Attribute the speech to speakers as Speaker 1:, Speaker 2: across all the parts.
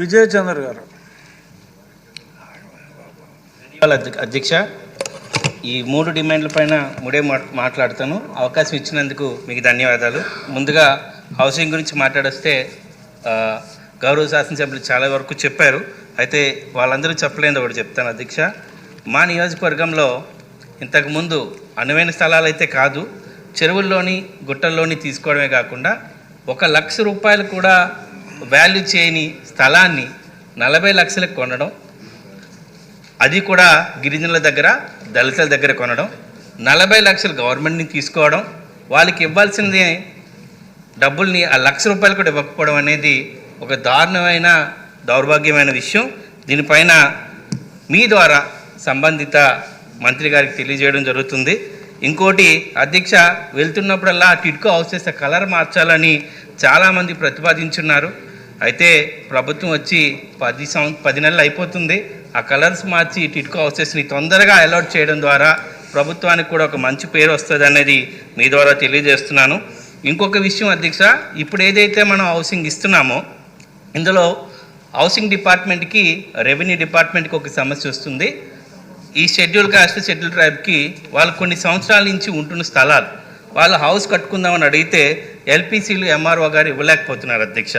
Speaker 1: విజయ్ చంద్ర గారు
Speaker 2: అధ్యక్ష ఈ మూడు డిమాండ్ల పైన మూడే మాట్లాడతాను. అవకాశం ఇచ్చినందుకు మీకు ధన్యవాదాలు. ముందుగా హౌసింగ్ గురించి మాట్లాడొస్తే గౌరవ శాసనసభ్యులు చాలా వరకు చెప్పారు. అయితే వాళ్ళందరూ చెప్పలేని ఒకటి చెప్తాను అధ్యక్ష. మా నియోజకవర్గంలో ఇంతకుముందు అనువైన స్థలాలు అయితే కాదు. చెరువుల్లోని గుట్టల్లోని తీసుకోవడమే కాకుండా ఒక లక్ష రూపాయలు కూడా వాల్యూ చేయని స్థలాన్ని నలభై లక్షలకు కొనడం అది కూడా గిరిజనుల దగ్గర దళితుల దగ్గర కొనడం నలభై లక్షలు గవర్నమెంట్ని తీసుకోవడం వాళ్ళకి ఇవ్వాల్సింది డబ్బుల్ని ఆ లక్ష రూపాయలు కూడా ఇవ్వకపోవడం అనేది ఒక దారుణమైన దౌర్భాగ్యమైన విషయం. దీనిపైన మీ ద్వారా సంబంధిత మంత్రి గారికి తెలియజేయడం జరుగుతుంది. ఇంకోటి అధ్యక్ష వెళ్తున్నప్పుడల్లా టిడ్కో హౌసెస్ కలర్ మార్చాలని చాలామంది ప్రతిపాదించున్నారు. అయితే ప్రభుత్వం వచ్చి పది సం పది నెలలు అయిపోతుంది. ఆ కలర్స్ మార్చి టిడ్కో హౌసెస్ని తొందరగా అలౌట్ చేయడం ద్వారా ప్రభుత్వానికి కూడా ఒక మంచి పేరు వస్తుంది అనేది మీ ద్వారా తెలియజేస్తున్నాను. ఇంకొక విషయం అధ్యక్ష ఇప్పుడు ఏదైతే మనం హౌసింగ్ ఇస్తున్నామో ఇందులో హౌసింగ్ డిపార్ట్మెంట్కి రెవెన్యూ డిపార్ట్మెంట్కి ఒక సమస్య వస్తుంది. ఈ షెడ్యూల్ కాస్ట్ షెడ్యూల్ ట్రైబ్కి వాళ్ళు కొన్ని సంవత్సరాల నుంచి ఉంటున్న స్థలాలు. వాళ్ళు హౌస్ కట్టుకుందామని అడిగితే ఎల్పిసిలు ఎంఆర్ఓ గారు ఇవ్వలేకపోతున్నారు అధ్యక్ష.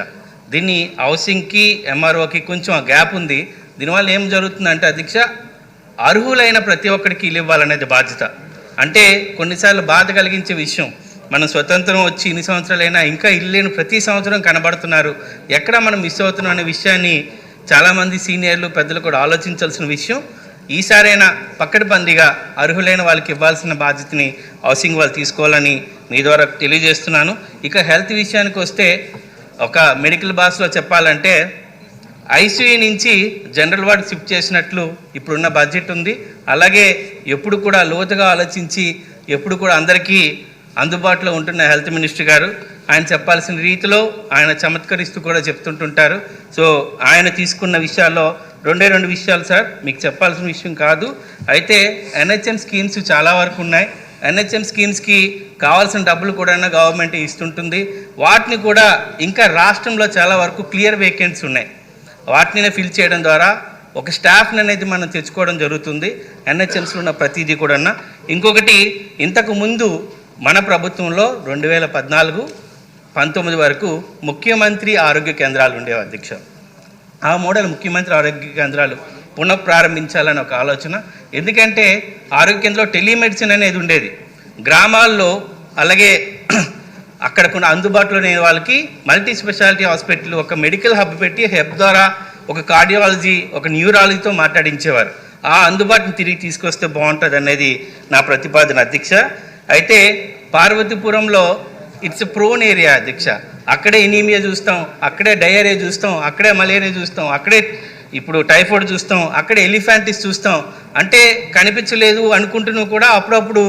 Speaker 2: దీన్ని హౌసింగ్కి ఎంఆర్ఓకి కొంచెం గ్యాప్ ఉంది. దీనివల్ల ఏం జరుగుతుందంటే అధ్యక్ష అర్హులైన ప్రతి ఒక్కరికి ఇల్లు ఇవ్వాలనేది బాధ్యత. అంటే కొన్నిసార్లు బాధ కలిగించే విషయం. మనం స్వతంత్రం వచ్చి ఇన్ని సంవత్సరాలైనా ఇంకా ఇల్లు లేని ప్రతి సంవత్సరం కనబడుతున్నారు. ఎక్కడ మనం మిస్ అవుతున్నాం అనే విషయాన్ని చాలామంది సీనియర్లు పెద్దలు కూడా ఆలోచించాల్సిన విషయం. ఈసారైనా పక్కడబందీగా అర్హులైన వాళ్ళకి ఇవ్వాల్సిన బాధ్యతని హౌసింగ్ వాళ్ళు తీసుకోవాలని మీ ద్వారా తెలియజేస్తున్నాను. ఇక హెల్త్ విషయానికి వస్తే ఒక మెడికల్ భాషలో చెప్పాలంటే ఐసీయూ నుంచి జనరల్ వార్డ్ షిఫ్ట్ చేసినట్లు ఇప్పుడున్న బడ్జెట్ ఉంది. అలాగే ఎప్పుడు కూడా లోతుగా ఆలోచించి ఎప్పుడు కూడా అందరికీ అందుబాటులో ఉంటున్న హెల్త్ మినిస్టర్ గారు ఆయన చెప్పాల్సిన రీతిలో ఆయన చమత్కరిస్తూ కూడా చెప్తుంటుంటారు. సో ఆయన తీసుకున్న విషయాల్లో రెండే రెండు విషయాలు సార్ మీకు చెప్పాల్సిన విషయం కాదు. అయితే ఎన్హెచ్ఎం స్కీమ్స్ చాలా వరకు ఉన్నాయి. ఎన్హెచ్ఎం స్కీమ్స్కి కావాల్సిన డబ్బులు కూడా గవర్నమెంట్ ఇస్తుంటుంది. వాటిని కూడా ఇంకా రాష్ట్రంలో చాలా వరకు క్లియర్ వేకెంట్స్ ఉన్నాయి. వాటిని ఫిల్ చేయడం ద్వారా ఒక స్టాఫ్ని అనేది మనం తెచ్చుకోవడం జరుగుతుంది. ఎన్హెచ్ఎంస్లో ఉన్న ప్రతిదీ కూడా ఇంకొకటి ఇంతకు ముందు మన ప్రభుత్వంలో రెండు వేల పద్నాలుగు పంతొమ్మిది వరకు ముఖ్యమంత్రి ఆరోగ్య కేంద్రాలు ఉండేవి అధ్యక్ష. ఆ మోడల్ ముఖ్యమంత్రి ఆరోగ్య కేంద్రాలు పునఃప్రారంభించాలని ఒక ఆలోచన. ఎందుకంటే ఆరోగ్య కేంద్రంలో టెలిమెడిసిన్ అనేది ఉండేది. గ్రామాల్లో అలాగే అక్కడకున్న అందుబాటులో లేని వాళ్ళకి మల్టీ స్పెషాలిటీ హాస్పిటల్ ఒక మెడికల్ హబ్ పెట్టి హెబ్ ద్వారా ఒక కార్డియాలజీ ఒక న్యూరాలజీతో మాట్లాడించేవారు. ఆ అందుబాటుని తిరిగి తీసుకొస్తే బాగుంటుంది అనేది నా ప్రతిపాదన అధ్యక్ష. అయితే పార్వతీపురంలో ఇట్స్ ప్రోన్ ఏరియా అధ్యక్ష. అక్కడే ఎనీమియా చూస్తాం అక్కడే డయేరియా చూస్తాం అక్కడే మలేరియా చూస్తాం అక్కడే ఇప్పుడు టైఫాయిడ్ చూస్తాం అక్కడే ఎలిఫాంటిస్ చూస్తాం. అంటే కనిపించలేదు అనుకుంటున్నా కూడా అప్పుడప్పుడు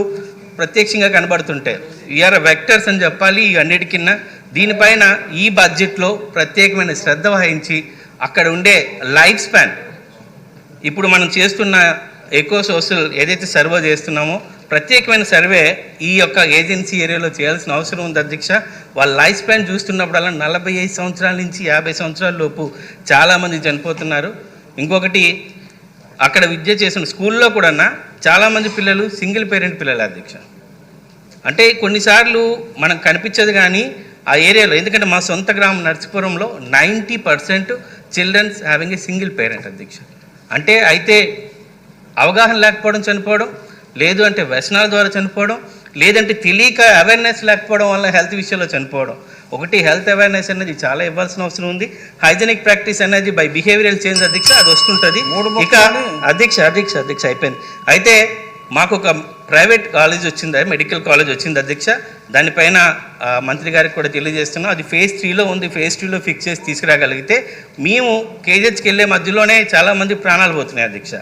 Speaker 2: ప్రత్యక్షంగా కనబడుతుంటాయి. వీఆర్ వెక్టర్స్ అని చెప్పాలి ఈ అన్నిటికిన్నా దీనిపైన ఈ బడ్జెట్లో ప్రత్యేకమైన శ్రద్ధ వహించి అక్కడ ఉండే లైఫ్ స్పాన్. ఇప్పుడు మనం చేస్తున్న ఎకో సోషల్ ఏదైతే సర్వే చేస్తున్నామో ప్రత్యేకమైన సర్వే ఈ యొక్క ఏజెన్సీ ఏరియాలో చేయాల్సిన అవసరం ఉంది అధ్యక్ష. వాళ్ళ లైఫ్ స్పాన్ చూస్తున్నప్పుడల్లా నలభై ఐదు సంవత్సరాల నుంచి యాభై సంవత్సరాల లోపు చాలామంది చనిపోతున్నారు. ఇంకొకటి అక్కడ విద్య చేసిన స్కూల్లో కూడా చాలామంది పిల్లలు సింగిల్ పేరెంట్ పిల్లలు అధ్యక్ష. అంటే కొన్నిసార్లు మనకు కనిపించదు కానీ ఆ ఏరియాలో ఎందుకంటే మా సొంత గ్రామం నర్సీపురంలో ninety percent childrens having a single parent అధ్యక్ష. అంటే అయితే అవగాహన లేకపోవడం చనిపోవడం లేదు అంటే వ్యసనాల ద్వారా చనిపోవడం లేదంటే తెలియక అవేర్నెస్ లేకపోవడం వల్ల హెల్త్ విషయంలో చనిపోవడం. ఒకటి హెల్త్ అవేర్నెస్ అనేది చాలా ఇవ్వాల్సిన అవసరం ఉంది. హైజెనిక్ ప్రాక్టీస్ అనేది బై బిహేవియరల్ చేంజ్ అధ్యక్ష అది వస్తుంటుంది. ఇక అధ్యక్ష అధ్యక్ష అధ్యక్ష అయిపోయింది. అయితే మాకు ఒక ప్రైవేట్ కాలేజ్ వచ్చింది మెడికల్ కాలేజ్ వచ్చింది అధ్యక్ష? దానిపైన మంత్రి గారికి కూడా తెలియజేస్తున్నాం. అది ఫేజ్ త్రీలో ఉంది ఫేజ్ టూలో ఫిక్స్ చేసి తీసుకురాగలిగితే మేము కేజెస్కి వెళ్ళే మధ్యలోనే చాలామంది ప్రాణాలు పోతున్నాయి అధ్యక్ష.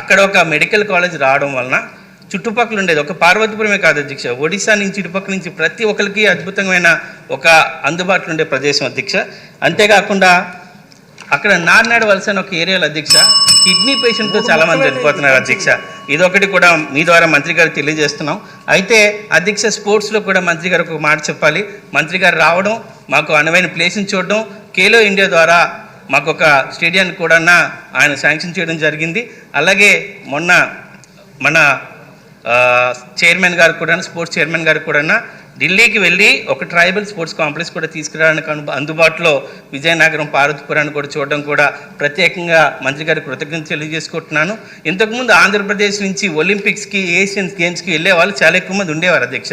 Speaker 2: అక్కడ ఒక మెడికల్ కాలేజ్ రావడం వలన చుట్టుపక్కల ఉండేది. ఒక పార్వతీపురమే కాదు అధ్యక్ష. ఒడిశా నుంచి ఇటుపక్క నుంచి ప్రతి ఒక్కరికి అద్భుతమైన ఒక అందుబాటులో ఉండే ప్రదేశం అధ్యక్ష. అంతేకాకుండా అక్కడ నార్నాడు వలస అని ఒక ఏరియాలో అధ్యక్ష కిడ్నీ పేషెంట్తో చాలా మంది చనిపోతున్నారు అధ్యక్ష ఇదొకటి కూడా మీ ద్వారా మంత్రి గారు తెలియజేస్తున్నాం. అయితే అధ్యక్ష స్పోర్ట్స్లో కూడా మంత్రి గారు ఒక మాట చెప్పాలి. మంత్రి గారు రావడం మాకు అనువైన ప్లేస్ని చూడడం ఖేలో ఇండియా ద్వారా మాకు ఒక స్టేడియాన్ని కూడా ఆయన శాంక్షన్ చేయడం జరిగింది. అలాగే మొన్న మన చైర్మన్ గారు కూడా స్పోర్ట్స్ చైర్మన్ గారు కూడా ఢిల్లీకి వెళ్ళి ఒక ట్రైబల్ స్పోర్ట్స్ కాంప్లెక్స్ కూడా తీసుకురావడానికి అందుబాటులో విజయనగరం పార్వతీపురాన్ని కూడా చూడడం కూడా ప్రత్యేకంగా మంత్రి గారికి కృతజ్ఞత తెలియజేసుకుంటున్నాను. ఇంతకుముందు ఆంధ్రప్రదేశ్ నుంచి ఒలింపిక్స్కి ఏషియన్ గేమ్స్కి వెళ్ళే వాళ్ళు చాలా ఎక్కువ మంది ఉండేవారు అధ్యక్ష.